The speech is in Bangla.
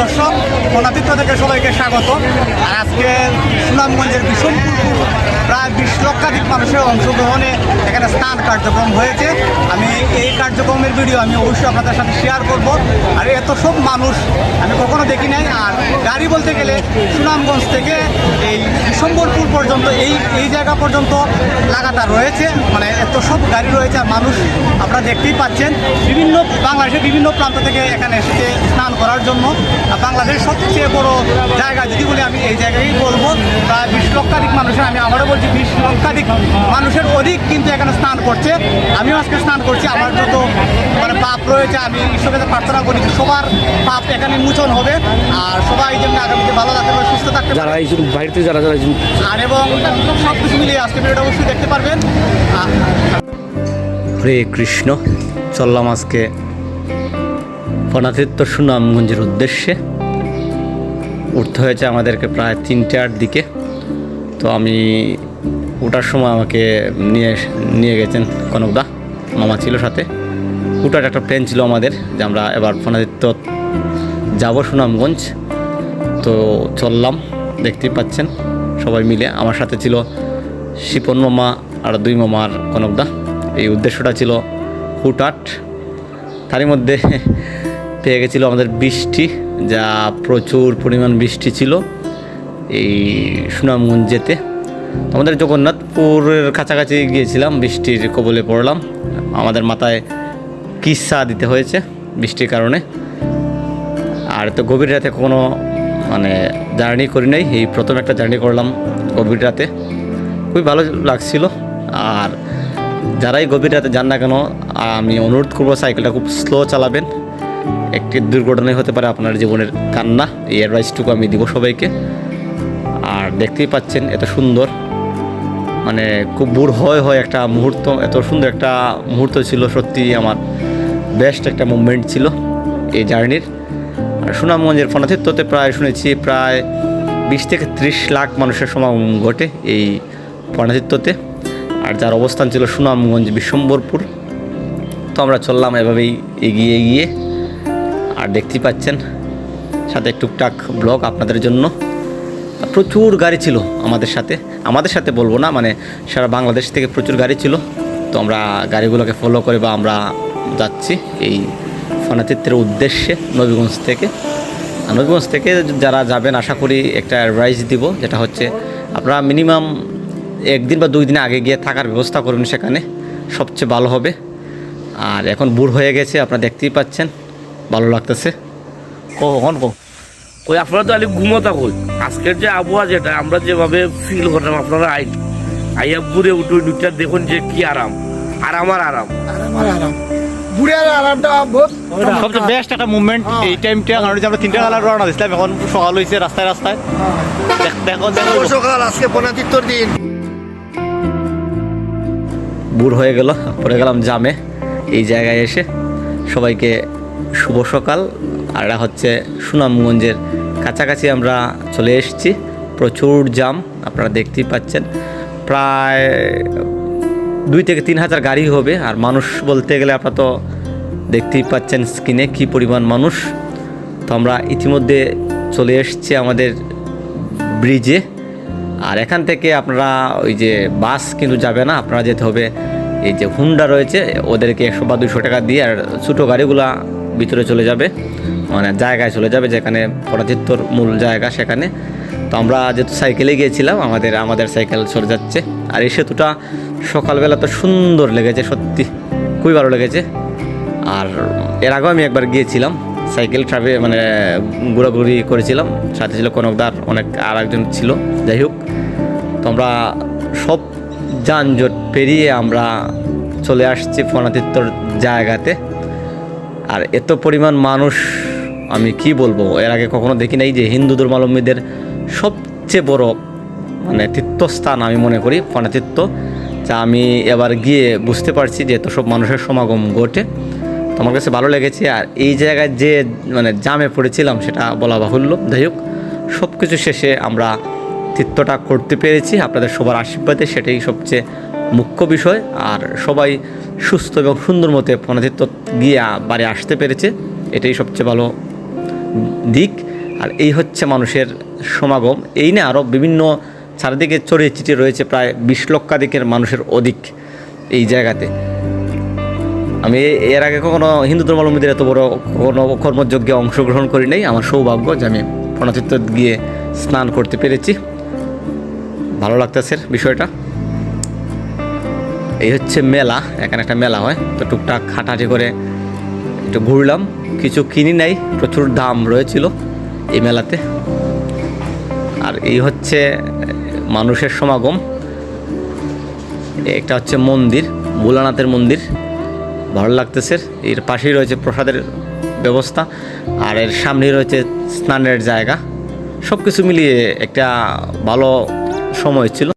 দর্শক মনাতীর্থ থেকে সবাইকে স্বাগত। আর আজকে সুনামগঞ্জের বিষমপুর প্রায় বিশ লক্ষাধিক মানুষের অংশগ্রহণে এখানে স্নান কার্যক্রম হয়েছে। আমি এই কার্যক্রমের ভিডিও আমি অবশ্যই আপনাদের সাথে শেয়ার করব। আর এত সব মানুষ আমি কখনো দেখি নাই। আর গাড়ি বলতে গেলে সুনামগঞ্জ থেকে এই বিশম্বরপুর পর্যন্ত, এই এই জায়গা পর্যন্ত লাগাতার রয়েছে। মানে এত সব গাড়ি রয়েছে আর মানুষ আপনারা দেখতেই পাচ্ছেন। বিভিন্ন বাংলাদেশের বিভিন্ন প্রান্ত থেকে এখানে এসেছে স্নান করার জন্য। বাংলাদেশের সবচেয়ে বড় জায়গা যদি বলি আমি, এই জায়গায় বলব। লক্ষাধিক মানুষের আমি আবারও বলছি বিশ লক্ষাধিক মানুষের অধিক কিন্তু এখানে স্নান করছে। আমিও আজকে স্নান করছি আমার যত মানে পাপ রয়েছে আমি ঈশ্বরের কাছে প্রার্থনা করি সবার পাপ এখানে মোচন হবে আর সবাই যেমন আগামীতে ভালো থাকতে পারে সুস্থ থাকতে যারা এই থেকে যারা যারা আর এবং সব কিছু মিলিয়ে আজকে ভিডিওটা অবশ্যই দেখতে পারবেন। হরে কৃষ্ণ চললাম আজকে ফনাতীর্থ সুনামগঞ্জের উদ্দেশ্যে। উঠতে হয়েছে আমাদেরকে প্রায় তিনটার দিকে তো আমি ওঠার সময় আমাকে নিয়ে নিয়ে গেছেন কনকদা। মামা ছিল সাথে। ওটার একটা প্ল্যান ছিল আমাদের যে আমরা এবার ফনাতীর্থ যাব সুনামগঞ্জ। তো চললাম, দেখতেই পাচ্ছেন সবাই মিলে। আমার সাথে ছিল শিপন মামা আর দুই মামা আর কনকদা। এই উদ্দেশ্যটা ছিল হুটাট তারই মধ্যে পেয়ে গেছিল আমাদের বৃষ্টি, যা প্রচুর পরিমাণ বৃষ্টি ছিল। এই সুনামগঞ্জ যেতে। আমাদের জগন্নাথপুরের কাছাকাছি গিয়েছিলাম, বৃষ্টির কবলে পড়লাম। আমাদের মাথায় কিসা দিতে হয়েছে বৃষ্টির কারণে। আর তো গভীর রাতে কোনো মানে জার্নি করি নাই। এই প্রথম একটা জার্নি করলাম গভীর রাতে। খুবই ভালো লাগছিল। আর যারাই গভীর রাতে যান না কেন, আমি অনুরোধ করব সাইকেলটা খুব স্লো চালাবেন। একটি দুর্ঘটনাই হতে পারে আপনার জীবনের কান্না। এই অ্যাডভাইসটুকু আমি দিব সবাইকে। দেখতেই পাচ্ছেন, এত সুন্দর। মানে খুব বুড় হয় হয় একটা মুহূর্ত, এত সুন্দর একটা মুহূর্ত ছিল, সত্যি আমার বেস্ট একটা মুভমেন্ট ছিল এই জার্নির আর সুনামগঞ্জের ফনাতীর্থতে প্রায় শুনেছি, প্রায় বিশ থেকে ত্রিশ লাখ মানুষের সমাগম ঘটে এই ফনাতীর্থতে আর যার অবস্থান ছিল সুনামগঞ্জ বিশ্বম্বরপুর। তো আমরা চললাম এভাবেই এগিয়ে এগিয়ে। আর দেখতেই পাচ্ছেন, সাথে টুকটাক ব্লগ আপনাদের জন্য। প্রচুর গাড়ি ছিল আমাদের সাথে। আমাদের সাথে বলব না মানে সারা বাংলাদেশ থেকে প্রচুর গাড়ি ছিল। তো আমরা গাড়িগুলোকে ফলো করে বা আমরা যাচ্ছি এই ফনাতীর্থের উদ্দেশ্যে নবীগঞ্জ থেকে। নবীগঞ্জ থেকে যারা যাবেন, আশা করি একটা অ্যাডভাইস দিব, যেটা হচ্ছে আপনারা মিনিমাম একদিন বা দুই দিন আগে গিয়ে থাকার ব্যবস্থা করুন সেখানে, সবচেয়ে ভালো হবে। আর এখন বুড় হয়ে গেছে, আপনারা দেখতেই পাচ্ছেন, ভালো লাগতেছে। কখন কো কই আপনারা তো আলি ঘুমোতা কই আজকের যে আবহাওয়া যেটা আমরা যেভাবে ফিল করলাম আপনারা আই আইয়া বুড়ে উঠে দুটা দেখুন যে কি আরাম। আরাম। আর আরাম আমার আরাম। বুড়িয়ার আরামটা বহুত সবচেয়ে বেস্ট একটা মুভমেন্ট এই টাইমটা কারণ যে আমরা তিনটা কালার রওনা দিছিলাম এখন সকাল হয়েছে রাস্তায় রাস্তায়। সকাল আজকে দিন। বুড় হয়ে গেল পড়ে গেলাম জামে। এই জায়গায় এসে সবাইকে শুভ সকাল। আর এটা হচ্ছে সুনামগঞ্জের কাছাকাছি আমরা চলে এসেছি। প্রচুর জাম, আপনারা দেখতেই পাচ্ছেন। প্রায় দুই থেকে তিন হাজার গাড়ি হবে, আর মানুষ বলতে গেলে আপনারা তো দেখতেই পাচ্ছেন স্ক্রিনে কী পরিমাণ মানুষ। তো আমরা ইতিমধ্যে চলে এসেছি আমাদের ব্রিজে। আর এখান থেকে আপনারা ওই যে বাস কিন্তু যাবে না, আপনারা যেতে হবে। এই যে হুন্ডা রয়েছে, ওদেরকে একশো বা দুশো টাকা দিয়ে আর ছোটো গাড়িগুলা ভিতরে চলে যাবে মানে জায়গায় চলে যাবে যেখানে পরাতীর্থর মূল জায়গা সেখানে। তো আমরা যেহেতু সাইকেলে গিয়েছিলাম, আমাদের আমাদের সাইকেল সরে যাচ্ছে। আর এই সেতুটা সকালবেলা তো সুন্দর লেগেছে, সত্যি খুবই ভালো লেগেছে। আর এর আগেও আমি একবার গিয়েছিলাম সাইকেল ট্রাভে মানে ঘোরাঘুরি করেছিলাম। সাথে ছিল কনকদার, অনেক আর একজন ছিল, যাই হোক। তো আমরা সব যানজট পেরিয়ে আমরা চলে আসছি ফনাতীর্থর জায়গাতে। আর এত পরিমাণ মানুষ, আমি কি বলব? এর আগে কখনো দেখি নাই যে হিন্দু ধর্মাবলম্বীদের সবচেয়ে বড় মানে তীর্থস্থান আমি মনে করি ফনাতীর্থ যা আমি এবার গিয়ে বুঝতে পারছি যে এত সব মানুষের সমাগম ঘটে। আমার কাছে ভালো লেগেছে, আর এই জায়গায় যে মানে জামে পড়েছিলাম সেটা বলা বাহুল্য। যাই হোক সব কিছু শেষে আমরা তীর্থটা করতে পেরেছি। আপনাদের সবার আশীর্বাদে সেটাই সবচেয়ে মুখ্য বিষয়। আর সবাই সুস্থ এবং সুন্দর মতে ফনাতীর্থ গিয়ে বাড়ি আসতে পেরেছে। এটাই সবচেয়ে ভালো দিক। আর এই হচ্ছে মানুষের সমাগম। এই না আরও বিভিন্ন চারিদিকে ছড়িয়ে ছিটিয়ে রয়েছে প্রায় বিশ লক্ষাধিকের মানুষের অধিক এই জায়গাতে। আমি এর আগে কখনো হিন্দু ধর্মাবলম্বীদের এত বড় কোনো কর্মযজ্ঞে অংশগ্রহণ করি নাই। আমার সৌভাগ্য যে আমি পণাতীর্থ গিয়ে স্নান করতে পেরেছি। ভালো লাগতেছে বিষয়টা। এই হচ্ছে মেলা, এখানে একটা মেলা হয়। তো টুকটাক হাঁটাহাঁটি করে একটু ঘুরলাম। কিছু কিনি নাই, প্রচুর দাম রয়েছিল এই মেলাতে। আর এই হচ্ছে মানুষের সমাগম। একটা হচ্ছে মন্দির, ভোলানাথের মন্দির। ভালো লাগতেছে। এর পাশেই রয়েছে প্রসাদের ব্যবস্থা। আর এর সামনেই রয়েছে স্নানের জায়গা। সব কিছু মিলিয়ে একটা ভালো সময় ছিল।